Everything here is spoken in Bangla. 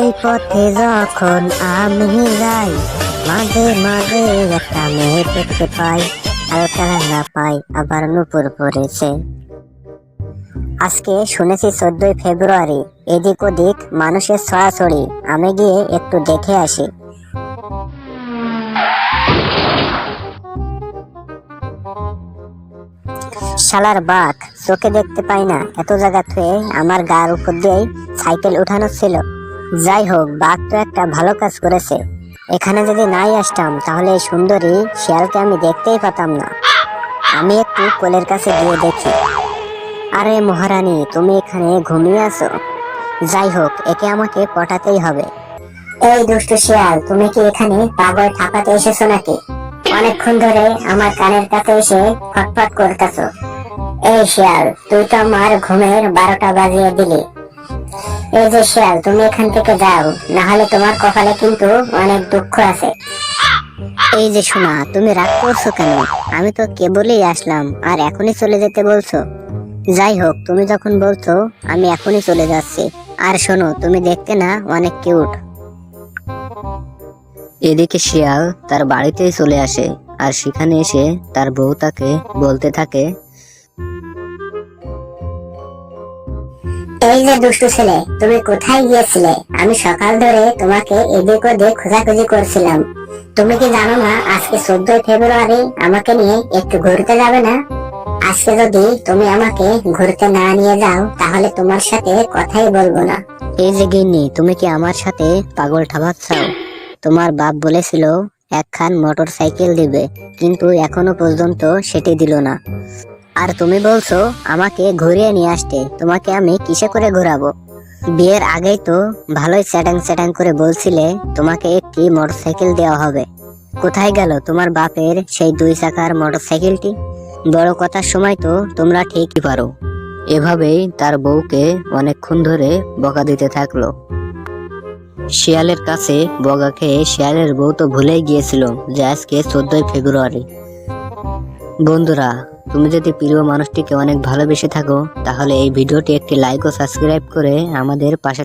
এই পথে যখন আমি যাই, মাঝে মাঝে একটা মেয়ে দেখতে পাই হালকা রান্না পাই, আবার নুপুর পড়েছে আজকে শুনেছি চোদ্দই ফেব্রুয়ারি, এদিক ওদিক মানুষের ছড়াছড়ি, আমি গিয়ে একটু দেখে আসি। শালার বাঘ, চোখে দেখতে পাই না, এত জায়গা থুয়ে আমার গার উপর দিয়েই সাইকেল উঠানো ছিল। যাই হোক বাঘ তো একটা ভালো কাজ করেছে। এখানে যদি নাই আসতাম, তাহলে এই সুন্দরী শিয়ালকে আমি দেখতেই পেতাম না। আমি একটু কোলের কাছে গিয়ে দেখি। আরে মহারানী, তুমি এখানে ঘুমিয়ে আছো? যাই হোক একে আমাকে পটাতেই হবে। এই দুষ্টু শিয়াল, তুমি কি এখানে পাগল ঠাপাতে এসেছ নাকি? অনেকক্ষণ ধরে আমার কানের কাছে এসে ফটফট করতেছো। এই শিয়াল, তুই তো আমার ঘুমের বারোটা বাজিয়ে দিলি। এই যে শিয়াল, তুমি এখান থেকে যাও না হলে তোমার কপালে কিন্তু অনেক দুঃখ আছে। এই যে শোনা তুমি রাগ করছ কেন? আমি তো কেবলই আসলাম, আর এখনই চলে যেতে বলছো। যাই হোক, তুমি যখন বলছো, আমি এখনই চলে যাচ্ছি। আর শোনো, তুমি দেখতে না অনেক কিউট। এদিকে শিয়াল তার বাড়িতেই চলে আসে, আর সেখানে এসে তার বউ তাকে বলতে থাকে এই যে দুষ্টু ছেলে, তুমি কোথায় গিয়েছিলে? আমি সকাল ধরে তোমাকে এদিক ওদিক খোঁজাখুঁজি করছিলাম। তুমি কি জানো না, আজকে চোদ্দই ফেব্রুয়ারি, আমাকে নিয়ে একটু ঘুরতে যাবে না? আজকে যদি তুমি আমাকে ঘুরতে না নিয়ে যাও, তাহলে তোমার সাথে কথাই বলব না। এই যে গিন্নি, তুমি কি আমার সাথে পাগল ঠাবাচ্ছাও? তোমার বাপ বলেছিল, একখান মোটর সাইকেল দিবে, কিন্তু এখনও পর্যন্ত সেটি দিল না। আর তুমি বলছো আমাকে ঘুরিয়ে নিয়ে আসতে, তোমাকে আমি কিসে করে ঘোরাবো? বিয়ের আগেই তো ভালোই চ্যাটাং চ্যাটাং করে বলছিলে তোমাকে একটি মোটর সাইকেল দেওয়া হবে। কোথায় গেল তোমার বাপের সেই দুই চাকার মোটর সাইকেলটি বড় কথার সময় তো তোমরা ঠিকই পারো। এভাবেই তার বউকে অনেকক্ষণ ধরে বকা দিতে থাকল। শিয়ালের কাছে বগা খেয়ে শিয়ালের বউ তো ভুলেই গিয়েছিল যে আজকে চোদ্দই ফেব্রুয়ারি। বন্ধুরা তুমি যদি প্রিয় মানুষটিকে অনেক ভালোবেসে থাকো, তাহলে এই ভিডিওটি একটি লাইক ও সাবস্ক্রাইব করে আমাদের পাশে